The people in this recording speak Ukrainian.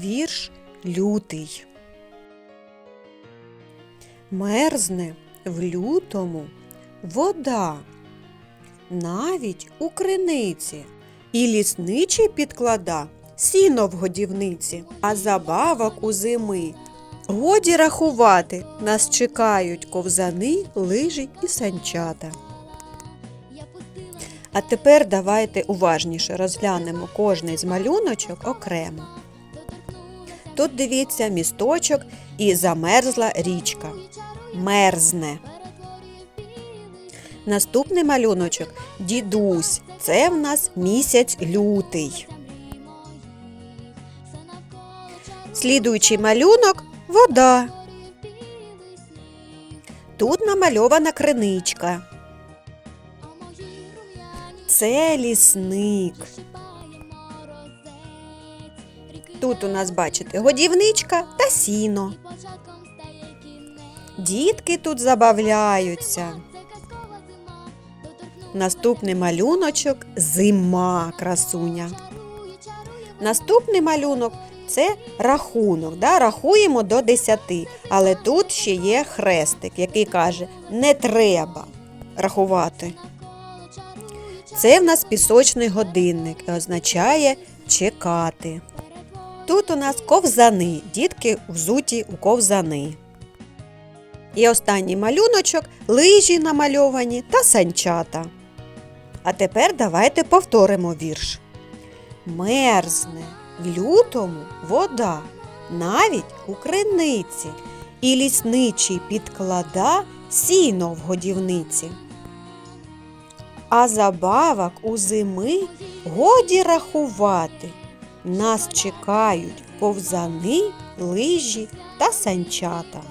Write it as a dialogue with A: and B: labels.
A: Вірш лютий. Мерзне в лютому вода, навіть у криниці, і лісничий підклада сіно в годівниці, а забавок у зими. Годі рахувати, нас чекають ковзани, лижі і санчата. А тепер давайте уважніше розглянемо кожний з малюночок окремо. Тут дивіться місточок і замерзла річка. Мерзне. Наступний малюночок дідусь. Це в нас місяць лютий. Слідуючий малюнок вода. Тут намальована криничка. Це лісник. Тут у нас, бачите, годівничка та сіно. Дітки тут забавляються. Наступний малюночок зима, красуня. Наступний малюнок це рахунок. Да? Рахуємо до 10, але тут ще є хрестик, який каже, не треба рахувати. Це в нас пісочний годинник і означає чекати. Тут у нас ковзани, дітки взуті у ковзани. І останній малюночок лижі намальовані та санчата. А тепер давайте повторимо вірш. Мерзне в лютому вода, навіть у криниці, і лісничий підклада сіно в годівниці. А забавок у зими годі рахувати. Нас чекають ковзани, лижі та санчата.